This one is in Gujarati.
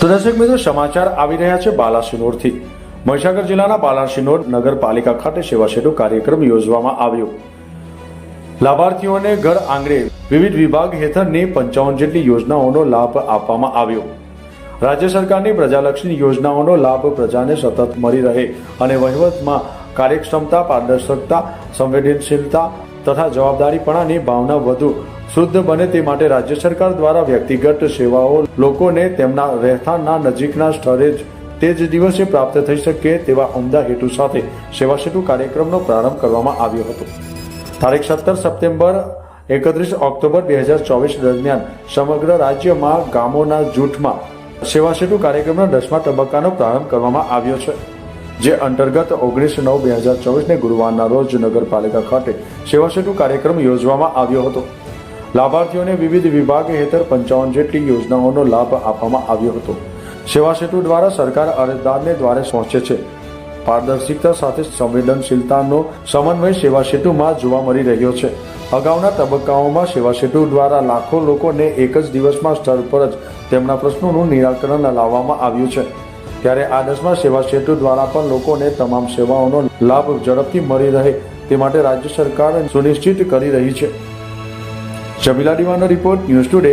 તો દર્શક મિત્રો, સમાચાર આવી રહ્યા છે બાલાસિનોરથી. મહીસાગર જિલ્લાના બાલાસિનોર નગરપાલિકા ખાતે સેવા સેતુ કાર્યક્રમ યોજવામાં આવ્યો. લાભાર્થીઓને ઘર આંગણે વિવિધ વિભાગ હેઠળની પંચાવન જેટલી યોજનાઓનો લાભ આપવામાં આવ્યો. રાજ્ય સરકારની પ્રજાલક્ષી યોજનાઓનો લાભ પ્રજાને સતત મળી રહે અને વહીવટમાં કાર્યક્ષમતા, પારદર્શકતા, સંવેદનશીલતા તથા જવાબદારીપણાની ભાવના વધુ શુદ્ધ બને તે માટે રાજ્ય સરકાર દ્વારા વ્યક્તિગત સેવાઓ, લોકોને તેમના રહેઠાણના નજીકના સ્થળે જ તે જ દિવસે પ્રાપ્ત થઈ શકે તેવા ઉમદા હેતુ સાથે સેવા સેતુ કાર્યક્રમનો પ્રારંભ કરવામાં આવ્યો હતો. તારીખ સત્તર સપ્ટેમ્બર, એકત્રીસ ઓક્ટોબર બે હજાર ચોવીસ દરમિયાન સમગ્ર રાજ્યમાં ગામોના જૂથમાં સેવા સેતુ કાર્યક્રમના દસમા તબક્કાનો પ્રારંભ કરવામાં આવ્યો છે. જે અંતર્ગત ઓગણીસ નવ બે હજાર ચોવીસને ગુરુવારના રોજ નગરપાલિકા ખાતે સેવા સેતુ કાર્યક્રમ યોજવામાં આવ્યો હતો. લાભાર્થીઓને વિવિધ વિભાગ હેઠળ પંચાવન જેટલી યોજનાઓનો લાભ આપવામાં આવ્યો હતો. સેવા સેતુ દ્વારા સરકાર અરજદારને દ્વારે પહોંચે છે. પારદર્શિકતા સાથે સંવેદનશીલતાનો સમન્વય સેવા સેતુમાં જોવા મળી રહ્યો છે. અગાઉના તબક્કાઓમાં સેવા સેતુ દ્વારા લાખો લોકોને એક જ દિવસમાં સ્થળ પર જ તેમના પ્રશ્નોનું નિરાકરણ લાવવામાં આવ્યું છે. ત્યારે આ દસમા સેવા સેતુ દ્વારા પણ લોકોને તમામ સેવાઓનો લાભ ઝડપથી મળી રહે તે માટે રાજ્ય સરકાર સુનિશ્ચિત કરી રહી છે. શબીલા ડીવાનો રિપોર્ટ ન્યૂઝ ટુડે